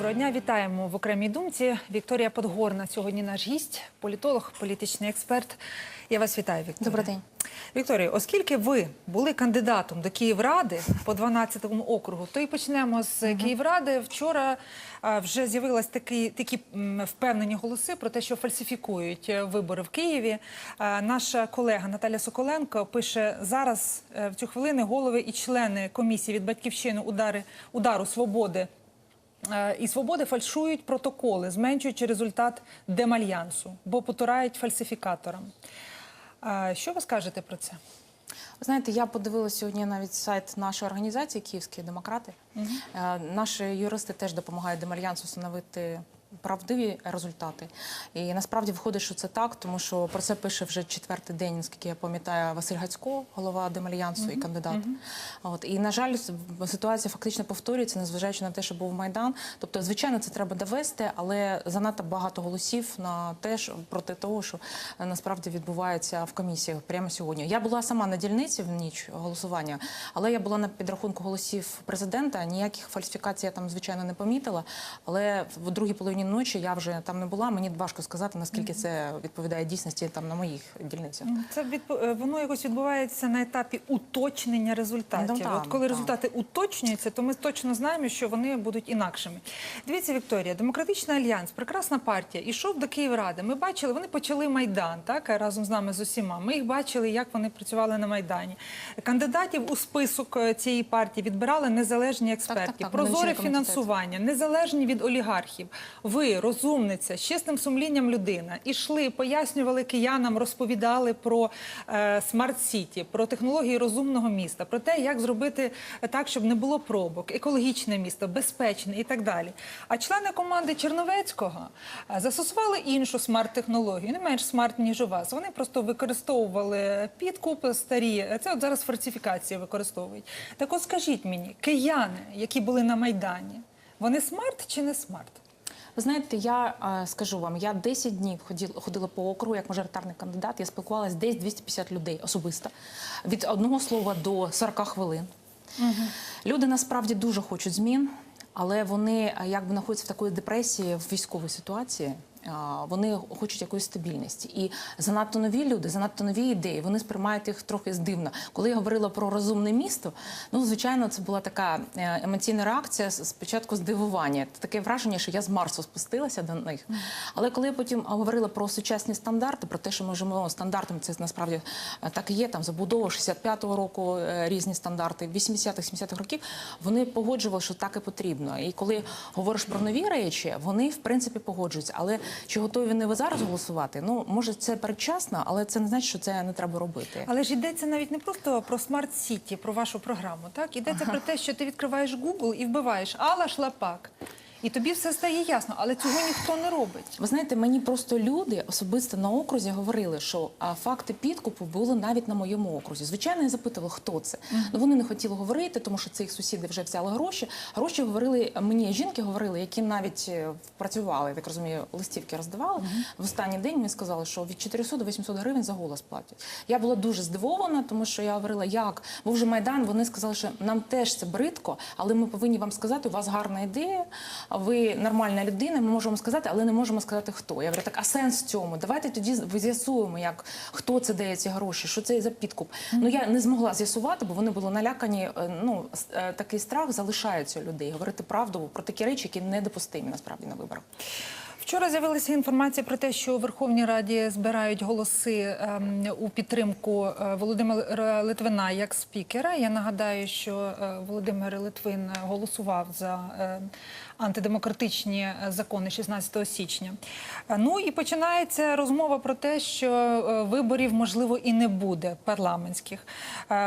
Доброго дня, вітаємо в окремій думці. Вікторія Подгорна сьогодні наш гість, політолог, політичний експерт. Я вас вітаю, Вікторія. Добрий день. Вікторія, оскільки ви були кандидатом до Київради по 12-му округу, то і почнемо з Київради. Вчора вже з'явились такі, такі впевнені голоси про те, що фальсифікують е, вибори в Києві. Наша колега Наталя Соколенко пише зараз е, в цю хвилину голови і члени комісії від батьківщини удари удару свободи. Е, І свободи фальшують протоколи, зменшуючи результат демальянсу, бо потурають фальсифікаторам. Е, Що ви скажете про це? Ви знаєте, я подивилася сьогодні навіть сайт нашої організації Київські демократи. Е, Наші юристи теж допомагають Демальянсу встановити правдиві результати. І насправді виходить, що це так, тому що про це пише вже четвертий день, наскільки я пам'ятаю, Василь Гацько, голова Демальянсу і кандидат. От і на жаль, ситуація фактично повторюється, незважаючи на те, що був майдан. Тобто, звичайно, це треба довести, але занадто багато голосів на те, що проти того, що е, насправді відбувається в комісіях прямо сьогодні. Я була сама на дільниці в ніч голосування, але я була на підрахунку голосів президента. Ніяких фальсифікацій я там звичайно не помітила. Але в другій половині ночі я вже там не була. Мені важко сказати, наскільки це відповідає дійсності там на моїх дільницях. Це відпо- е, воно якось відбувається на етапі уточнення результатів. Ну, От коли результати уточнюються, то ми точно знаємо, що вони будуть інакшими. Дивіться, Вікторія, демократичний альянс, прекрасна партія. Ішов до Київради. Ми бачили, вони почали майдан, так разом з нами з усіма. Ми їх бачили, як вони працювали на майдані. Кандидатів у список е, цієї партії відбирали незалежні експерти. так, так, Прозоре фінансування, незалежні від олігархів. Ви, розумниця, з чесним сумлінням людина, ішли, пояснювали киянам, розповідали про е, смарт-сіті, про технології розумного міста, про те, як зробити так, щоб не було пробок, екологічне місто, безпечне і так далі. А члени команди Черновецького е, застосували іншу смарт-технологію, не менш смарт, ніж у вас. Вони просто використовували підкуп старі. Це от зараз фальсифікації використовують. Так от скажіть мені, кияни, які були на Майдані, вони смарт чи не смарт? Ви знаєте, я скажу вам, я 10 днів ходила по округу як мажоритарний кандидат. Я спілкувалася десь 250 людей особисто від одного слова до 40 хвилин. Люди насправді дуже хочуть змін, але вони якби знаходяться в такої депресії в військовій ситуації. Вони хочуть якоїсь стабільності, і занадто нові люди, занадто нові ідеї. Вони сприймають їх трохи здивно. Коли я говорила про розумне місто, ну звичайно, це була така е, емоційна реакція спочатку здивування. Таке враження, що я з Марсу спустилася до них. Але коли я потім говорила про сучасні стандарти, про те, що ми живемо стандартами, це насправді е, так і є. Там забудова 65-го року е, різні стандарти, 80-х, 70-х років. Вони погоджували, що так і потрібно. І коли говориш про нові речі, вони в принципі погоджуються. Але чи готові вони ви зараз голосувати? Ну може це передчасно, але це не значить, що це не треба робити. Але ж йдеться навіть не просто про смарт сіті, про вашу програму. Так йдеться про те, що ти відкриваєш Google і вбиваєш Алла Шлапак. І тобі все стає ясно, але цього ніхто не робить. Ви знаєте, мені просто люди особисто на окрузі говорили, що а, факти підкупу були навіть на моєму окрузі. Звичайно, я запитувала, хто це. Ну вони не хотіли говорити, тому що це їх сусіди вже взяли гроші. Гроші говорили мені, жінки говорили, які навіть е, працювали, так розумію, листівки роздавали. В останній день мені сказали, що від 400 до 800 гривень за голос платять. Я була дуже здивована, тому що я говорила, як був вже майдан. Вони сказали, що нам теж це бридко, але ми повинні вам сказати, у вас гарна ідея. Ви нормальна людина. Ми можемо сказати, але не можемо сказати хто. Я говорю, так а сенс в цьому? Давайте тоді з'ясуємо, як хто це дає ці гроші, що це за підкуп. Ну я не змогла з'ясувати, бо вони були налякані. е, Ну е, такий страх залишається у людей. Говорити правду про такі речі, які недопустимі насправді на виборах. Вчора з'явилася інформація про те, що у Верховній Раді збирають голоси ем, у підтримку е, Володимира Литвина як спікера. Я нагадаю, що Володимир Литвин голосував за антидемократичні е, закони 16 січня. Е, Ну і починається розмова про те, що е, виборів можливо і не буде парламентських.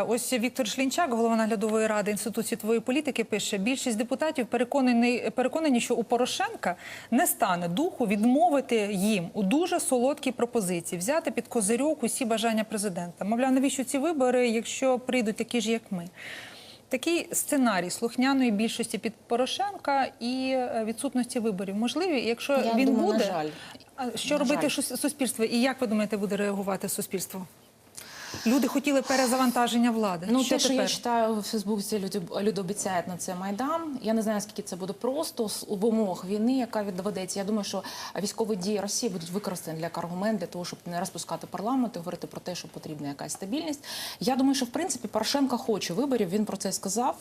Ось Віктор Шлінчак, голова наглядової ради інституту світової політики, пише: більшість депутатів переконані, переконані, що у Порошенка не стане духу відмовити їм у дуже солодкій пропозиції, взяти під козирьок усі бажання президента. Мовляв, навіщо ці вибори, якщо прийдуть такі ж, як ми? Такий сценарій слухняної більшості під Порошенка і е, відсутності виборів можливі, якщо Я він думаю, на жаль. що На робити жаль. суспільство? І як ви думаєте, буде реагувати суспільство? Люди хотіли перезавантаження влади. Ну, що те, що я читаю в Фейсбуці, люди, люди обіцяють на це майдан. Я не знаю, скільки це буде просто з- умовах війни, яка відведеться. Я думаю, що військові дії Росії будуть використані як аргумент для того, щоб не розпускати парламент і говорити про те, що потрібна якась стабільність. Я думаю, що в принципі Порошенко хоче виборів. Він про це сказав,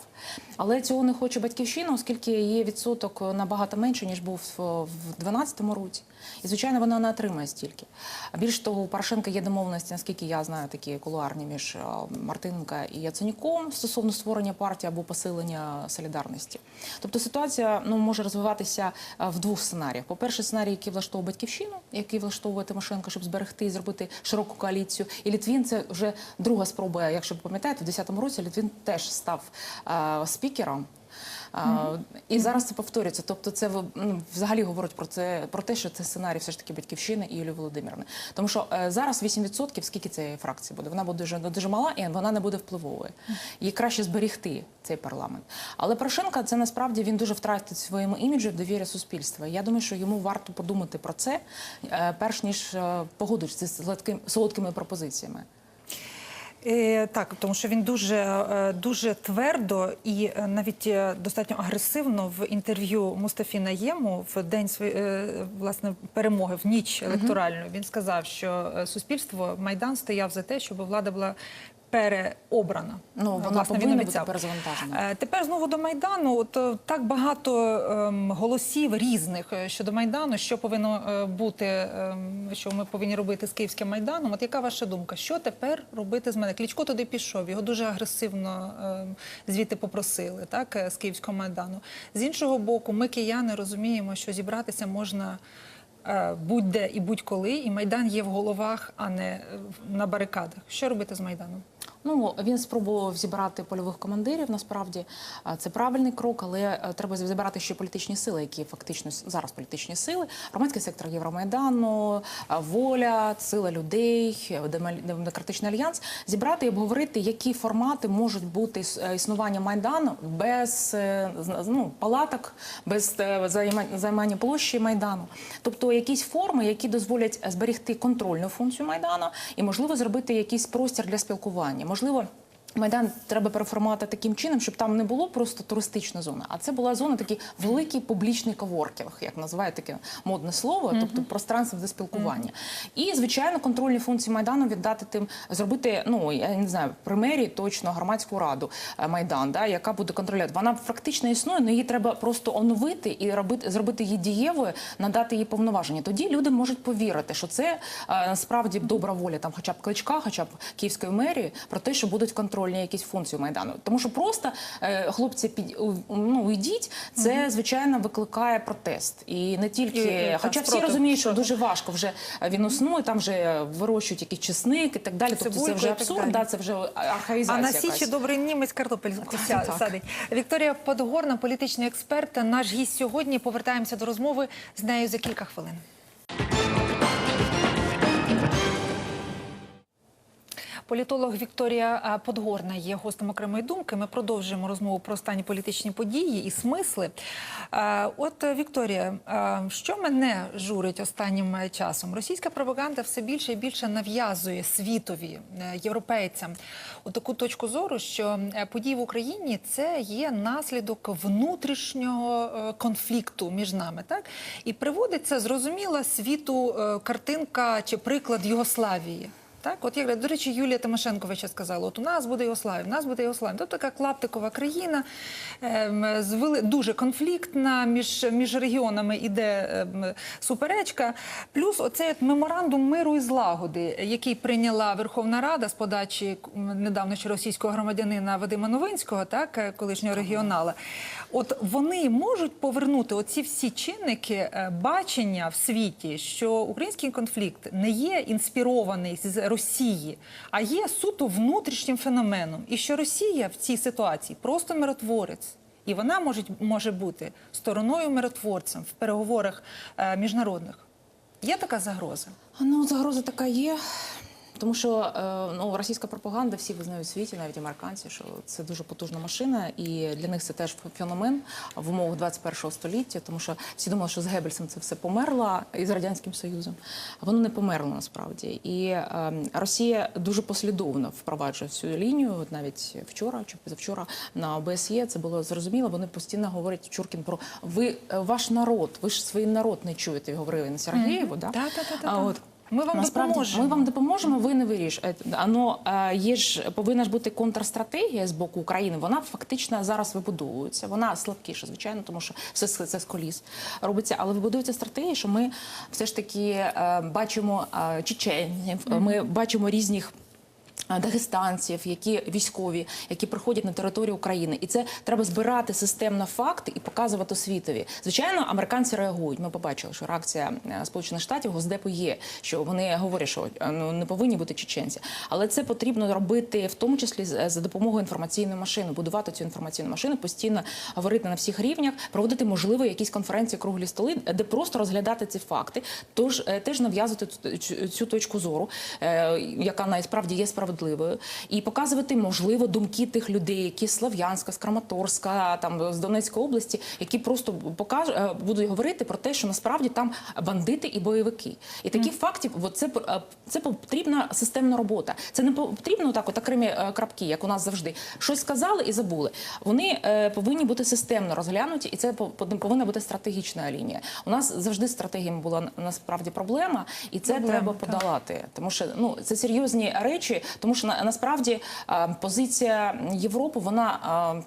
але цього не хоче батьківщина, оскільки її відсоток набагато менше ніж був в 2012 році. І звичайно, вона не отримає стільки. Більш того, у Порошенка є домовленості, наскільки я знаю, такі кулуарні між Мартинка і Яценюком стосовно створення партії або посилення солідарності. Тобто ситуація ну може розвиватися е, в двох сценаріях. По-перше, сценарій, який влаштовує батьківщину, який влаштовує Тимошенко, щоб зберегти і зробити широку коаліцію. І Літвін це вже друга спроба. Якщо ви пам'ятаєте, в 2010 році Літвін теж став е, спікером. І зараз це повторюється. Тобто, це ну, взагалі говорить про це про те, що це сценарій все ж таки батьківщини і Юлії Володимирівни. Тому що е, зараз 8%, скільки цієї фракції буде? Вона буде дуже, дуже мала і вона не буде впливовою. Їй краще зберігти цей парламент. Але Порошенка це насправді він дуже втратить своєму іміджу в довірі суспільства. Я думаю, що йому варто подумати про це, е, перш ніж е, погодитися з солодким- солодкими пропозиціями. Е, так, тому що він дуже, е, дуже твердо і е, навіть достатньо агресивно в інтерв'ю Мустафі Наєму в день власне перемоги, в ніч електоральну, він сказав, що суспільство Майдан стояв за те, щоб влада була переобрана. Ну, вона Власне, він повинна бути перезавантажена. Е, Тепер знову до майдану. От е, так багато ем, голосів різних е, щодо майдану, що повинно е, бути, ем, що ми повинні робити з київським майданом. От яка ваша думка? Що тепер робити з мене? Клічко туди пішов. Його дуже агресивно ем, звідти попросили, так е, з київського майдану. З іншого боку, ми кияни розуміємо, що зібратися можна. Е, Будь-де і будь-коли, і майдан є в головах, а не е, на барикадах. Що робити з майданом? Ну він спробував зібрати польових командирів. Насправді це правильний крок, але е, треба зібрати ще політичні сили, які фактично зараз політичні сили. Громадський сектор Євромайдану, воля, сила людей, е, Демо- демократичний альянс. Зібрати і обговорити, які формати можуть бути е, існування майдану без ну, палаток, без займання площі майдану. Тобто якісь форми, які дозволять зберегти контрольну функцію майдану і можливо зробити якийсь простір для спілкування. Можливо. Майдан треба переформувати таким чином, щоб там не було просто туристична зона, а це була зона такий великий публічний коворкінг, як називають таке модне слово, тобто пространство для спілкування. І звичайно, контрольні функції майдану віддати тим, зробити. Ну я не знаю, при мерії точно громадську раду е, майдан, да, яка буде контролювати. Вона фактично існує, але її треба просто оновити і робити, зробити її дієвою, надати їй повноваження. Тоді люди можуть повірити, що це е, насправді добра воля, там, хоча б кличка, хоча б київської мерії, про те, що будуть контрольні якісь функції майдану. Тому що просто е, хлопці під ну уйдіть, це звичайно викликає протест. І не тільки, І, і, хоча всі розуміють, що дуже важко вже е, він існує, там вже вирощують якийсь чесник і так далі. Тобто це вже абсурд, да, це вже архаїзація. А на січі добрий німець картопельку садить. Вікторія Подгорна, політичний експерт. Наш гість сьогодні. Повертаємося до розмови з нею за кілька хвилин. Політолог Вікторія Подгорна є гостем окремої думки. Ми продовжуємо розмову про останні політичні події і смисли. От Вікторія, що мене журить останнім е, часом? Російська пропаганда все більше і більше нав'язує світові е, європейцям таку точку зору, що е, події в Україні це є наслідок внутрішнього конфлікту між нами, так і приводиться зрозуміла світу картинка чи приклад Югославії. Так, от як до речі, Юлія Тимошенковича сказала: от у нас буде Югославія, у нас буде Югославія. Тобто така клаптикова країна, ем, з дуже конфліктна, між, між регіонами іде ем, суперечка. Плюс оцей от меморандум миру і злагоди, який прийняла Верховна Рада з подачі недавно ще російського громадянина Вадима Новинського, так, е, колишнього регіонала. От вони можуть повернути оці всі чинники е, бачення в світі, що український конфлікт не є інспірований з Росії, а є суто внутрішнім феноменом. І що Росія в цій ситуації просто миротворець. І вона може, може бути стороною миротворцем в переговорах е, міжнародних. Є така загроза? Ну, загроза така є. Тому що е, ну, російська пропаганда всі визнають в світі, навіть американці, що це дуже потужна машина, і для них це теж феномен в умовах 21 століття, тому що всі думали, що з Геббельсом це все померло і з радянським союзом. А воно не померло насправді. І е, Росія дуже послідовно впроваджує цю лінію. Навіть вчора чи позавчора на ОБСЄ це було зрозуміло. Вони постійно говорять Чуркін про ви е, ваш народ, ви ж свій народ не чуєте, говорили на Сергієву. Да? Та-та-та-та-та. А от Ми вам Насправді, допоможемо. Ми вам допоможемо, ви не вирішуєте. Ано е, є ж повинна ж бути контрстратегія з боку України. Вона фактично зараз вибудовується. Вона слабкіша, звичайно, тому що все це з коліс робиться. Але вибудується стратегія, що ми все ж таки е, бачимо е, чеченців, ми бачимо різних. Е, Дагестанців, які військові, які приходять на територію України, і це треба збирати системно факти і показувати світові. Звичайно, американці реагують. Ми побачили, що реакція е, Сполучених Штатів Госдепу є, що вони говорять, що е, ну не повинні бути чеченці, але це потрібно робити в тому числі за допомогою інформаційної машини, будувати цю інформаційну машину, постійно говорити на всіх рівнях, проводити можливо якісь конференції, круглі столи, де просто розглядати ці факти, тож теж нав'язувати цю- точку зору, яка насправді є справедливою, і показувати можливо думки тих людей, які з Слов'янська, з Краматорська, там з Донецької області, які просто покаж, е, будуть говорити про те, що насправді там бандити і бойовики. І таких фактів, от це, е, це потрібна системна робота. Це не потрібно так, от окремі е, крапки, як у нас завжди. Щось сказали і забули. Вони повинні бути системно розглянуті, і це по- по- повинна бути стратегічна лінія. У нас завжди стратегіями була насправді проблема, і це Проблема, треба так. подолати. Тому що ну це серйозні речі, тому що на, насправді позиція Європи вона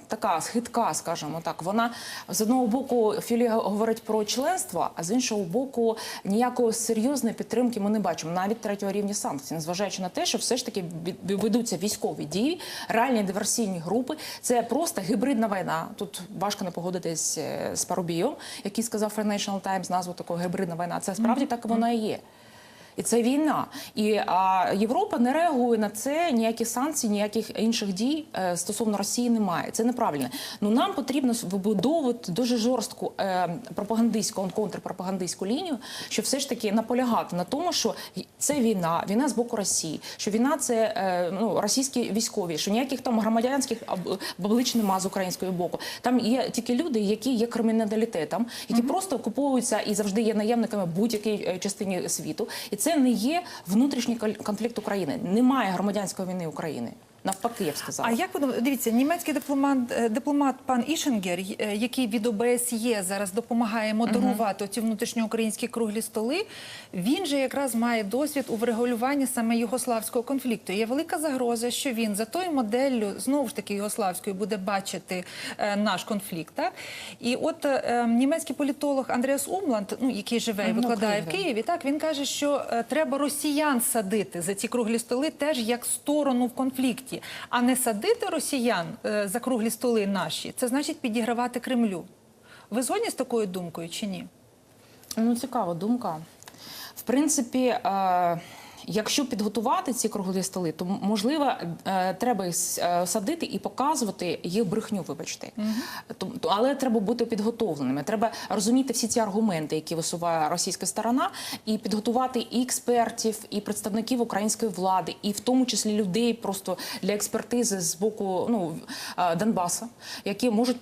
така схитка, скажімо так. Вона з одного боку Філі говорить про членство, а з іншого боку ніякої серйозної підтримки ми не бачимо, навіть третього рівня санкцій, незважаючи на те, що все ж таки ведуться військові дії, реальні диверсійні групи. Це просто гібридна війна. Тут важко не погодитись е, з Парубієм, який сказав Financial Times назву такого гібридна війна. Це справді так вона і є. І це війна. І а, Європа не реагує на це. Ніякі санкції, ніяких інших дій е, стосовно Росії немає. Це неправильно. Ну нам потрібно вибудовувати дуже жорстку е, пропагандистську контрпропагандистську лінію, щоб все ж таки наполягати на тому, що це війна, війна з боку Росії, що війна це е, ну російські військові, що ніяких там громадянських об- облич нема з українського боку. Там є тільки люди, які є криміналітетом, які просто окуповуються і завжди є наємниками будь-якій е, частині світу. І це не є внутрішній кон- конфлікт України. Немає громадянської війни України. Навпаки, я б сказала. А як ви дивіться, німецький дипломат, е, дипломат пан Ішенгер, е, який від ОБСЄ зараз допомагає модерувати ці внутрішньоукраїнські круглі столи, він же якраз має досвід у врегулюванні саме югославського конфлікту. Є велика загроза, що він за тою моделлю знову ж таки югославською буде бачити е, наш конфлікт. Так? І от е, е, німецький політолог Андреас Умланд, ну який живе і викладає в. Києві, так він каже, що е, треба росіян садити за ці круглі столи теж як сторону в конфлікті, а не садити росіян е, за круглі столи наші. Це значить підігравати Кремлю. Ви згодні з такою думкою чи ні? Ну, цікава думка. В принципі, е, якщо підготувати ці круглі столи, то можливо е, треба е, садити і показувати їх брехню, вибачте. То- Але треба бути підготовленими. Треба розуміти всі ці аргументи, які висуває російська сторона, і підготувати і експертів, і представників української влади, і в тому числі людей просто для експертизи з боку ну, е, Донбаса, які можуть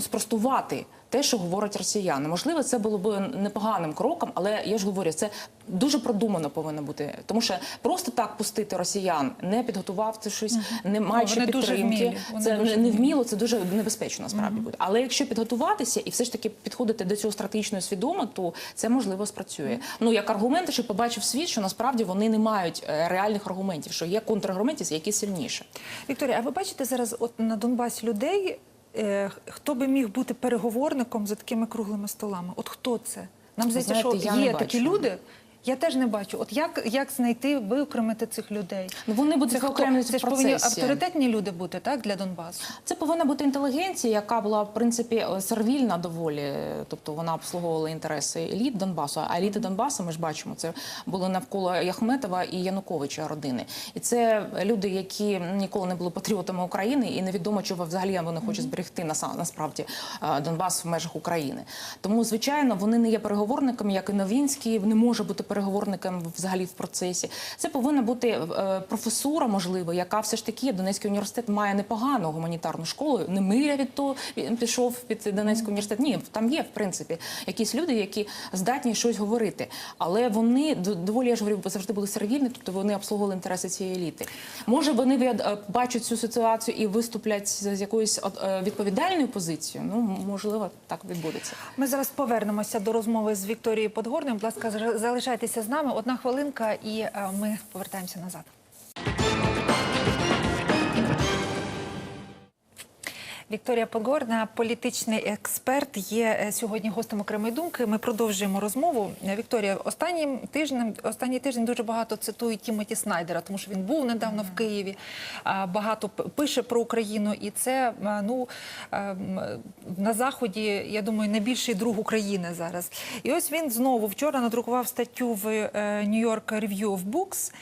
спростувати те, що говорять росіяни. Можливо, це було б непоганим кроком, але я ж говорю, це дуже продумано повинно бути. Тому що просто так пустити росіян, не підготувавши щось, не маючи підтримки, це дуже не вміло, це дуже небезпечно насправді буде. Але якщо підготуватися і все ж таки підходити до цього стратегічно свідомо, то це можливо спрацює. Ну як аргументи, що побачив світ, що насправді вони не мають е, реальних аргументів, що є контраргументів, які сильніше. Вікторія, а ви бачите зараз от на Донбасі людей, хто би міг бути переговорником за такими круглими столами? От хто це? Нам здається, що є такі люди. Я теж не бачу. От як, як знайти, виокремити цих людей? Ну вони будуть Це, хто? окремлюватися це ж повинні авторитетні люди бути, так, для Донбасу? Це повинна бути інтелігенція, яка була в принципі е, сервільна доволі, тобто вона обслуговувала інтереси еліт Донбасу. А еліти Донбасу, ми ж бачимо, це були навколо Яхметова і Януковича родини. І це люди, які ніколи не були патріотами України, і невідомо, чого взагалі вони хочуть зберегти наса- насправді е, Донбас в межах України. Тому, звичайно, вони не є переговорниками, як і Новінський, не може бути переговорником взагалі в процесі. Це повинна бути е, професура, можливо, яка все ж таки Донецький університет має непогану гуманітарну школу. Не миря від того пішов під Донецький університет. Ні, там є в принципі якісь люди, які здатні щось говорити, але вони доволі я ж говорю, завжди були сервільні, тобто вони обслуговували інтереси цієї еліти. Може, вони е, бачать цю ситуацію і виступлять з якоюсь е, відповідальною позицією. Ну можливо, так відбудеться. Ми зараз повернемося до розмови з Вікторією Подгорною. Будь ласка, зра- залишайтеся з нами. Одна хвилинка, і е, ми повертаємося назад. Вікторія Подгорна, політичний експерт, є е, сьогодні гостем окремої думки. Ми продовжуємо розмову. Вікторія, останнім тижнем, останній тиждень дуже багато цитують Тімоті Снайдера, тому що він був недавно в Києві. Багато пише про Україну, і це е, ну е, на заході, я думаю, найбільший друг України зараз. І ось він знову вчора надрукував статтю в е, New York Review of Books,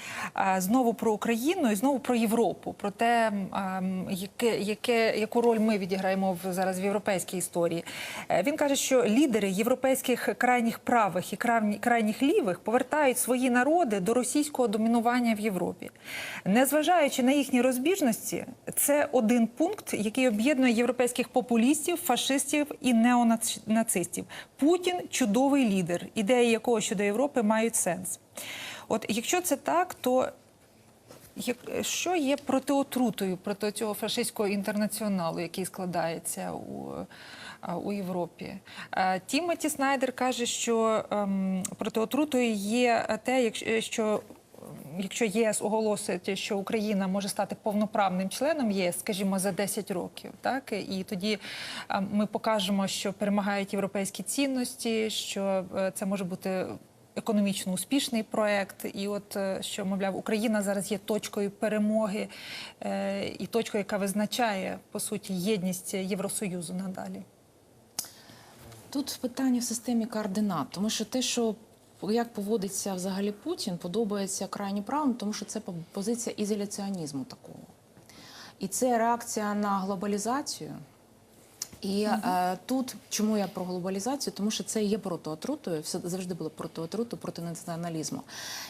знову про Україну і знову про Європу, про те, яке, яке, яку роль ми відіграємо в зараз в європейській історії. Е, Він каже, що лідери європейських крайніх правих і крайніх лівих повертають свої народи до російського домінування в Європі. Незважаючи на їхні розбіжності, це один пункт, який об'єднує європейських популістів, фашистів і неонацистів. Путін чудовий лідер, ідеї якого щодо Європи мають сенс. От якщо це так, то що є протиотрутою проти цього фашистського інтернаціоналу, який складається у, у Європі? Е, Тімоті Снайдер каже, що ем, протиотрутою є те, якщо що. Якщо ЄС оголосить, що Україна може стати повноправним членом ЄС, скажімо, за 10 років, так і тоді е, ми покажемо, що перемагають європейські цінності, що е, це може бути економічно успішний проект, і от е, що мовляв, Україна зараз є точкою перемоги е, і точкою, яка визначає по суті єдність Євросоюзу надалі. Тут питання в системі координат, тому що те, що як поводиться взагалі Путін, подобається крайні правим, тому що це по- позиція ізоляціонізму такого. І це реакція на глобалізацію. І е, тут чому я про глобалізацію? Тому що це є протиотрутою, все завжди було протиотрутою проти націоналізму.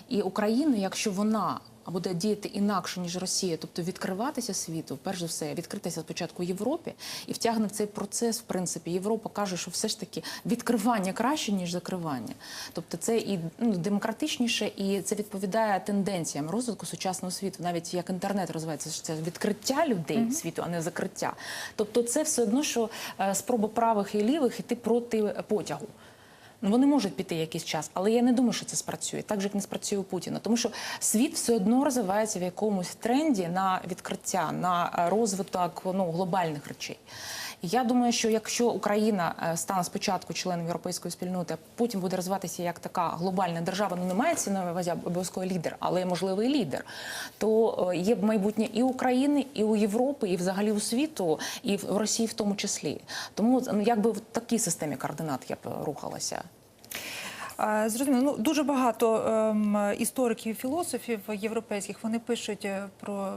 І Україна, якщо вона буде діяти інакше ніж Росія, тобто відкриватися світу, перш за все, відкритися спочатку Європі і втягне в цей процес. В принципі, Європа каже, що все ж таки відкривання краще ніж закривання. Тобто, це і ну, демократичніше, і це відповідає тенденціям розвитку сучасного світу, навіть як інтернет розвивається, що це відкриття людей світу, а не закриття. Тобто, це все одно, що е, спроба правих і лівих іти проти потягу. Ну, вони можуть піти якийсь час, але я не думаю, що це спрацює, так же як не спрацює у Путіна. Тому що світ все одно розвивається в якомусь тренді на відкриття, на е, розвиток ну, глобальних речей. Я думаю, що якщо Україна е, стане спочатку членом європейської спільноти, потім буде розвиватися як така глобальна держава, ну не мається на увазі обов'язково лідер, але можливий лідер, то е, є б майбутнє і України, і у Європи, і взагалі у світу, і в Росії в тому числі. Тому ну, якби в такій системі координат я б рухалася. Зрозуміло, ну дуже багато ем, істориків і філософів європейських вони пишуть е, про,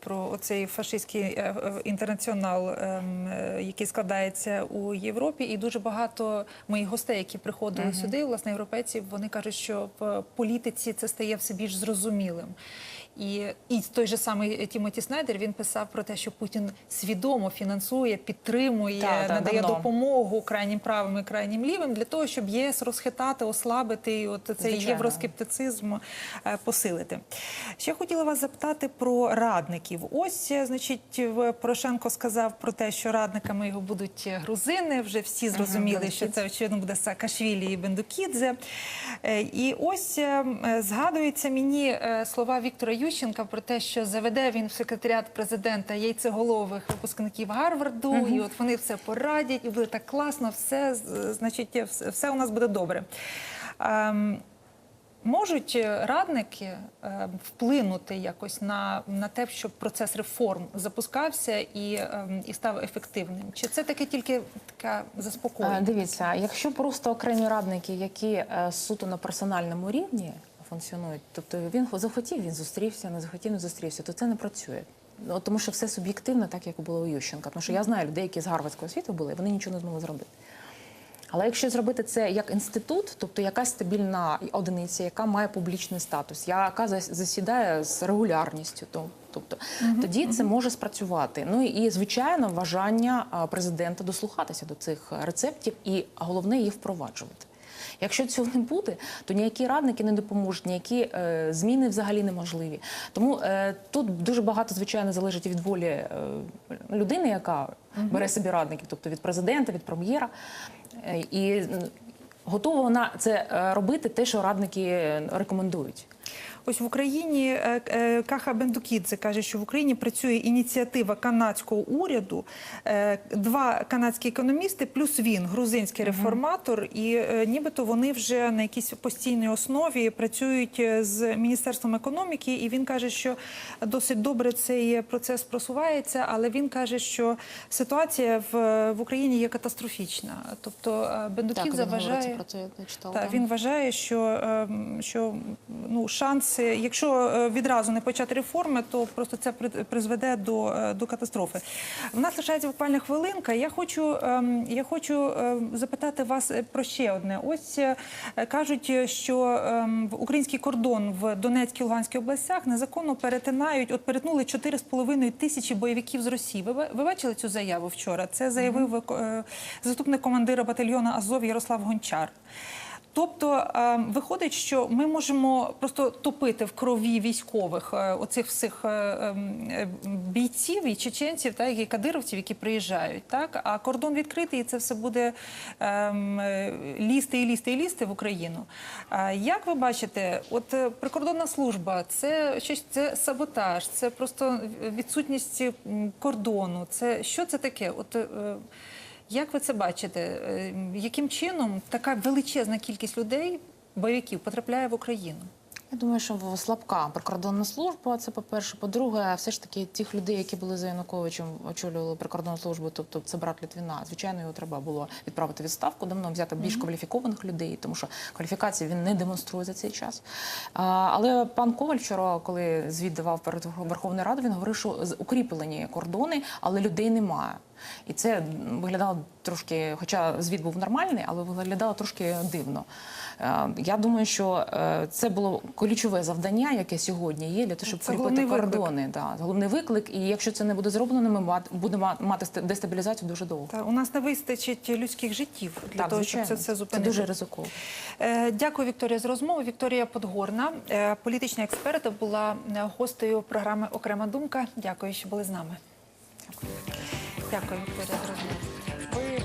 про цей фашистський е, е, інтернаціонал, ем, який складається у Європі, і дуже багато моїх гостей, які приходили сюди, власне, європейців, вони кажуть, що в політиці це стає все більш зрозумілим. І, і той же самий Тімоті Снайдер він писав про те, що Путін свідомо фінансує, підтримує, Так, так, надає давно. допомогу крайнім правим і крайнім лівим для того, щоб ЄС розхитати, ослабити і от цей Звичайно. євроскептицизм е, посилити. Ще хотіла вас запитати про радників. Ось, е, значить, Порошенко сказав про те, що радниками його будуть грузини. Вже всі зрозуміли, що це очевидно буде Саакашвілі і Бендукідзе. Е, І ось е, е, згадуються мені слова Віктора Ющенка про те, що заведе він в секретаріат президента яйцеголових випускників Гарварду, і от вони все порадять, і буде так класно, все значить, все, все у нас буде добре. Ем, Можуть е, радники е, вплинути якось на, на те, щоб процес реформ запускався і, ем, і став ефективним? Чи це таке тільки така Е, заспокоєння? Дивіться, якщо просто окремі радники, які е, суто на персональному рівні функціонують, тобто він захотів, він зустрівся, не захотів, не зустрівся, то це не працює. Ну, тому що все суб'єктивно, так як було у Ющенка. Тому що я знаю людей, які з гарвардського світу були, вони нічого не змогли зробити. Але якщо зробити це як інститут, тобто якась стабільна одиниця, яка має публічний статус, яка засідає з регулярністю, то тобто тоді це може спрацювати. Ну і звичайно, бажання президента дослухатися до цих рецептів, і головне їх впроваджувати. Якщо цього не буде, то ніякі радники не допоможуть, ніякі е, зміни взагалі неможливі. Тому е, тут дуже багато звичайно залежить від волі е, людини, яка бере собі радників, тобто від президента, від прем'єра. Е, і готова вона це робити, те, що радники рекомендують. Ось в Україні е, е, Каха Бендукідзе каже, що в Україні працює ініціатива канадського уряду. Е, Два канадські економісти, плюс він, грузинський реформатор, і нібито вони вже на якійсь постійній основі працюють з міністерством економіки. І він каже, що досить добре цей процес просувається, але він каже, що ситуація в, в Україні є катастрофічна. Тобто Бендукідзе вважає. про це я читала. Так, він вважає, що, ем, що ну, шанси, якщо е, відразу не почати реформи, то просто це при- призведе до, е, до катастрофи. В нас лишається буквально хвилинка. Я хочу, ем, я хочу ем, запитати вас е, про ще одне. Ось кажуть, що ем, в український кордон в Донецькій Луганській областях незаконно перетинають, от перетнули 4,5 тисячі бойовиків з Росії. Ви, ви бачили цю заяву вчора? Це заявив е, заступник командира батальйону Азов Ярослав Гончар. Тобто е, виходить, що ми можемо просто топити в крові військових е, оцих всіх е, бійців і чеченців, так і кадировців, які приїжджають, так а кордон відкритий, і це все буде ем, лізти і лізти і лізти в Україну. А як ви бачите, от прикордонна служба це щось це саботаж, це просто відсутність кордону. Це що це таке? От як ви це бачите? Е, Яким чином така величезна кількість людей, бойовиків, потрапляє в Україну? Я думаю, що слабка прикордонна служба. Це по-перше. По-друге, все ж таки тих людей, які були за Януковичем, очолювали прикордонну службу, тобто це брат Літвіна. Звичайно, його треба було відправити в відставку, давно взяти більш кваліфікованих людей, тому що кваліфікації він не демонструє за цей час. А, але пан Коваль вчора, коли звіт давав перед Верховною Радою, він говорив, що укріплені кордони, але людей немає. І це виглядало трошки, хоча звіт був нормальний, але виглядало трошки дивно. Е, Я думаю, що е, це було ключове завдання, яке сьогодні є для того, щоб Це укріпити кордони. Да, головний виклик. І якщо це не буде зроблено, ми будемо мати дестабілізацію дуже довго. Та у нас не вистачить людських життів для Так, того, звичайно. щоб це все це зупинити. дуже ризиково. Е, Дякую, Вікторія, за розмову. Вікторія Подгорна, політична експерт, була гостею програми Окрема думка. Дякую, що були з нами. Дякую, Вікторія, розмову. Ви